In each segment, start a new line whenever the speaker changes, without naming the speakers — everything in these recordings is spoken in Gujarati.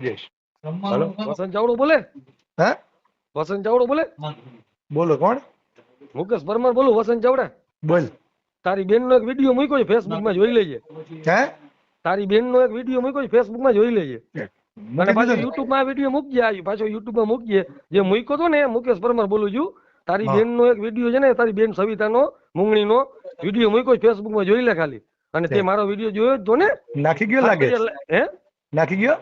જઈશ.
હાલો? વસંત ચાવડો બોલે?
હા?
વસંત ચાવડો બોલે?
બોલો કોણ?
મુકેશ પરમાર બોલું વસંત ચાવડા
બોલ.
તારી બેન નો એક વીડિયો મૂક્યો છે ફેસબુકમાં જોઈ લેજે.
હે?
તારી બેન નો એક વીડિયો મૂક્યો છે ફેસબુકમાં જોઈ લેજે. અને પાછો યુટ્યુબમાં વીડિયો મૂકજે આ પાછો યુટ્યુબમાં મૂકજે. જે મૂક્યો તો ને મુકેશ પરમાર બોલું છું તારી બેન નો એક વીડિયો છે ને તારી બેન સવિતા નો મૂંગણી નો વીડિયો મૂક્યો છે ફેસબુકમાં જોઈ લે ખાલી. અને તે મારો વીડિયો જોયો જ તો ને.
ને? નાખી ગયો લાગે
હે?
નાખી ગયો?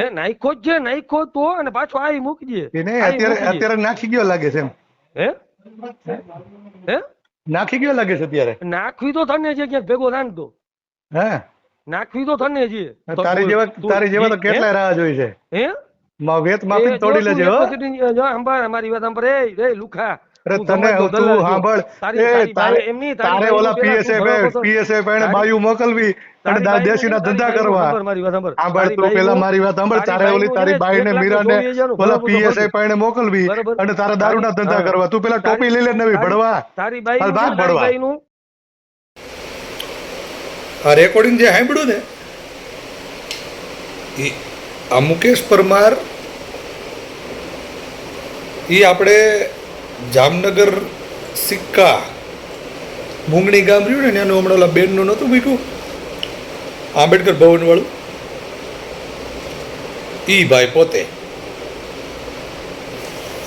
હે નાખ્યો જ છે નાખ્યો તો અને પાછો આઈ મૂકજે. એને
અત્યારે અત્યારે નાખી ગયો લાગે છે એમ.
હે? હે?
નાખી ગયો લાગે છે અત્યારે.
નાખવી તો થને છે ક્યાંક ભેગો થાય તો.
હે?
નાખવી તો થને છે.
તારી જેવા તારી જેવા તો કેટલા રાહ જોઈ છે.
હે?
માં વેત
એ
તોડી લેજે હો.
સાંભળ અમારી વાત એ એ લુખા.
અરે તને તું સાંભળ. એ
તારે
તારી ઓલા
પેલા
પીએસએ
તું ભણો
પીએસએ પણ
તારી-
મોકલવી અને દેશીના ધંધા કરવા.
સાંભળ.
તું પેલા મારી વાત સાંભળ.
તારે
ઓલી તારી બાઈને મીરાને ઓલા
ભરવું તો
પીએસએ
ભરવું.
મોકલવી અને તારા દારૂના ધંધા કરવા. તું પેલા ટોપી લઈ લે નવી ભડવા
તારી
બાઈ ભાગ.
બાઈનું
આ રેકોર્ડિંગ જે સાંભળ્યું ને એ આ મુકેશ પરમાર એ આપણે જામનગર સિક્કા. મૂંગણી ગામ રહ્યું ને, એનું હમણાં ઓલા બેનનું નહોતું મૂક્યું આંબેડકર ભવનવાળું ઈ ભાઈ પોતે.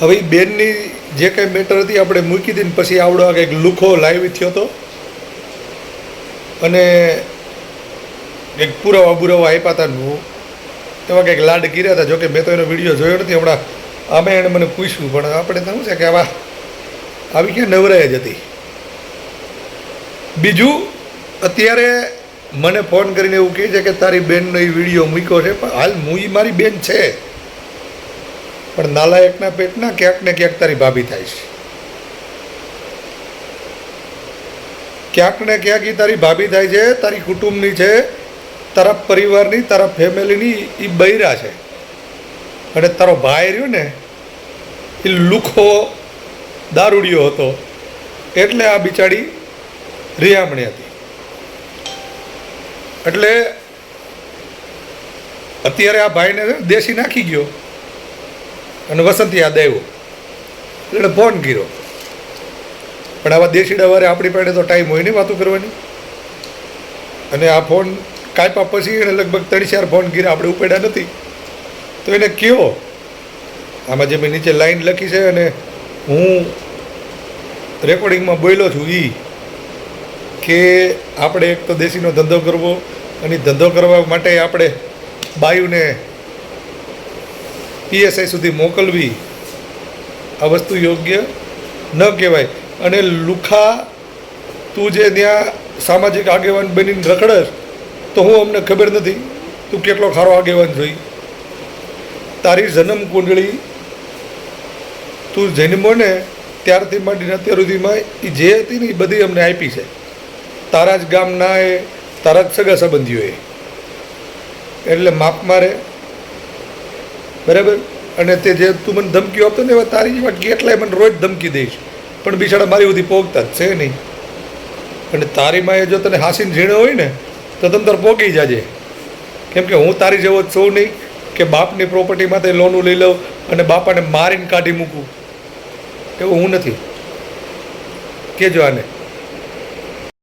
હવે એ બેનની જે કંઈ મેટર હતી, આપણે મૂકી દીધી પછી આવડો કંઈક લુખો લાઈવ થયો હતો અને એક પુરાવા બુરાવા આપ્યા હતા એવા કંઈક લાડ કર્યા હતા, જોકે મેં તો એનો વીડિયો જોયો નથી, હમણાં આમે એણે મને પૂછ્યું, પણ આપણે તો શું છે કે આવા આવી ક્યાં નવરાય જ હતી. બીજું, અત્યારે મને ફોન કરીને એવું કહે છે કે તારી બેનનો એ વીડિયો મૂક્યો છે, પણ હાલ હું એ મારી બેન છે. પણ નાલાયકના પેટના ક્યાંક ને ક્યાંક તારી ભાભી થાય છે. ક્યાંક ને ક્યાંક એ તારી ભાભી થાય છે, તારી કુટુંબની છે, તારા પરિવારની, તારા ફેમિલીની એ બૈરા છે. અને તારો ભાઈ રહ્યો ને એ લુખો દારૂડિયો હતો. એટલે આ બિચારી રિયામણી હતી. એટલે અત્યારે આ ભાઈને દેશી નાખી ગયો. અને વસંત યાદ આવ્યો એટલે ફોન કર્યો. પણ આવા દેશી ડવારે આપણી પાસે તો ટાઈમ હોય નહીં વાતો કરવાની. અને આ ફોન કાપ્યા પછી એણે લગભગ ત્રણ ચાર ફોન કર્યા. આપણે ઉપેડા નથી. તો એને કયો આમાં જે મેં નીચે લાઈન લખી છે અને હું રેકોર્ડિંગમાં બોલ્યો છું એ કે આપણે એક તો દેશીનો ધંધો કરવો અને ધંધો કરવા માટે આપણે બાયુને પીએસઆઈ સુધી મોકલવી, આ વસ્તુ યોગ્ય ન કહેવાય. અને લુખા, તું જે ત્યાં સામાજિક આગેવાન બનીને રખડશ તો હું અમને ખબર નથી તું કેટલો ખારો આગેવાન જોઈ. તારી જન્મ કુંડળી તું જન્મો ને ત્યારથી માંડીને અત્યાર સુધીમાં એ જે હતી ને એ બધી અમને આપી છે. તારા જ ગામના એ, તારા જ સગા સંબંધીઓએ. એટલે માપ મારે. બરાબર? અને તે જે તું મને ધમકીઓ આપતો ને એવા તારી જેવા કેટલાય મને રોજ ધમકી દઈશ. પણ બિચારા મારી બધી પોગતા જ છે નહીં. અને તારી માએ જો તને હાસીને ઝીણો હોય ને, તો તમે તાર પોગી જાજે. કેમ કે હું તારી જેવો જ છું નહીં કે બાપની પ્રોપર્ટીમાંથી લોનું લઈ લઉં અને બાપાને મારીને કાઢી મૂકું. એવું હું નથી. કેજો આને.